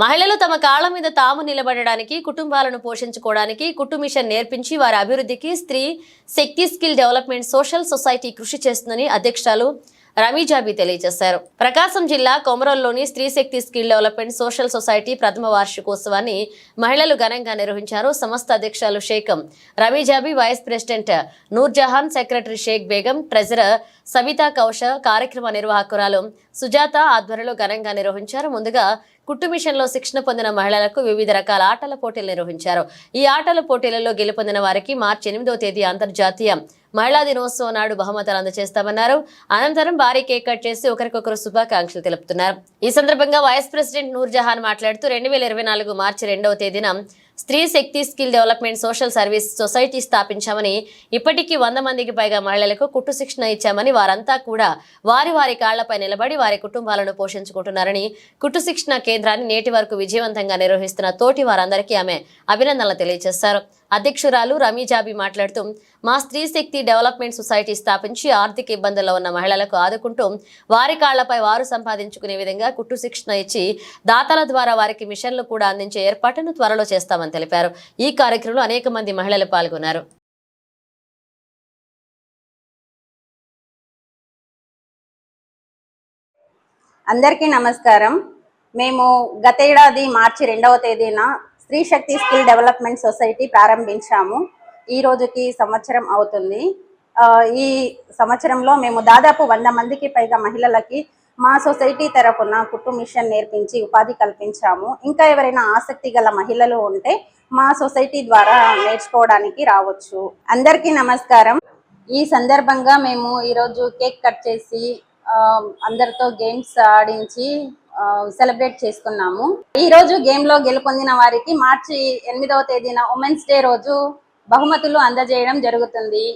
మహిళలు తమ కాళ్ళ మీద తాము నిలబడడానికి కుటుంబాలను పోషించుకోవడానికి కుటుంబిషన్ నేర్పించి వారి అభివృద్ధికి Stree Shakti skill development social society కృషి చేస్తుందని అధ్యక్షురాలు రమీజాబీ తెలియజేశారు. ప్రకాశం జిల్లా కొమరంలోని Stree Shakti skill development social society ప్రథమ వార్షికోత్సవాన్ని మహిళలు ఘనంగా నిర్వహించారు. సంస్థ అధ్యక్షులు షేఖం Rameezabi vice president Noorjahan secretary Sheikh Begum treasurer Savitha కౌశ కార్యక్రమ నిర్వాహకురాలు సుజాత ఆధ్వర్యంలో ఘనంగా నిర్వహించారు. ముందుగా కుట్టు మిషన్లో శిక్షణ పొందిన మహిళలకు వివిధ రకాల ఆటల పోటీలు నిర్వహించారు. ఈ ఆటల పోటీలలో గెలుపొందిన వారికి మార్చి ఎనిమిదవ తేదీ అంతర్జాతీయ మహిళా దినోత్సవం నాడు బహుమతులు అందజేస్తామన్నారు. అనంతరం భారీ కేక్ కట్ చేసి ఒకరికొకరు శుభాకాంక్షలు తెలుపుతున్నారు. ఈ సందర్భంగా వైస్ ప్రెసిడెంట్ నూర్జహాన్ మాట్లాడుతూ రెండు వేల ఇరవై నాలుగు మార్చి రెండవ తేదీన Stree Shakti skill development social service society స్థాపించామని ఇప్పటికీ వంద మందికి పైగా మహిళలకు కుట్టు శిక్షణ ఇచ్చామని వారంతా కూడా వారి వారి కాళ్ళపై నిలబడి వారి కుటుంబాలను పోషించుకుంటున్నారని కుట్టు శిక్షణ కేంద్రాన్ని నేటి వరకు విజయవంతంగా నిర్వహిస్తున్న తోటి వారందరికీ ఆమె అభినందనలు తెలియజేశారు. అధ్యక్షురాలు రమీజాబీ మాట్లాడుతూ మా స్త్రీ శక్తి డెవలప్మెంట్ సొసైటీ స్థాపించి ఆర్థిక ఇబ్బందుల్లో ఉన్న మహిళలకు ఆదుకుంటూ వారి కాళ్ళపై వారు సంపాదించుకునే విధంగా కుట్టు శిక్షణ ఇచ్చి దాతల ద్వారా వారికి మిషన్లు కూడా అందించే ఏర్పాటును త్వరలో చేస్తామని తెలిపారు. ఈ కార్యక్రమంలో అనేక మంది మహిళలు పాల్గొన్నారు. అందరికీ నమస్కారం. మేము గత ఏడాది మార్చి రెండవ తేదీన Stree Shakti skill development society ప్రారంభించాము. ఈ రోజుకి సంవత్సరం అవుతుంది. ఈ సంవత్సరంలో మేము దాదాపు వంద మందికి పైగా మహిళలకి మా సొసైటీ తరఫున కుట్టు మిషన్ నేర్పించి ఉపాధి కల్పించాము. ఇంకా ఎవరైనా ఆసక్తి గల మహిళలు ఉంటే మా సొసైటీ ద్వారా నేర్చుకోవడానికి రావచ్చు. అందరికీ నమస్కారం. ఈ సందర్భంగా మేము ఈరోజు కేక్ కట్ చేసి అందరితో గేమ్స్ ఆడించి సెలబ్రేట్ చేసుకున్నాము. ఈ రోజు గేమ్లో గెలుపొందిన వారికి మార్చి ఎనిమిదవ తేదీన ఉమెన్స్ డే రోజు బహుమతులు అందజేయడం జరుగుతుంది.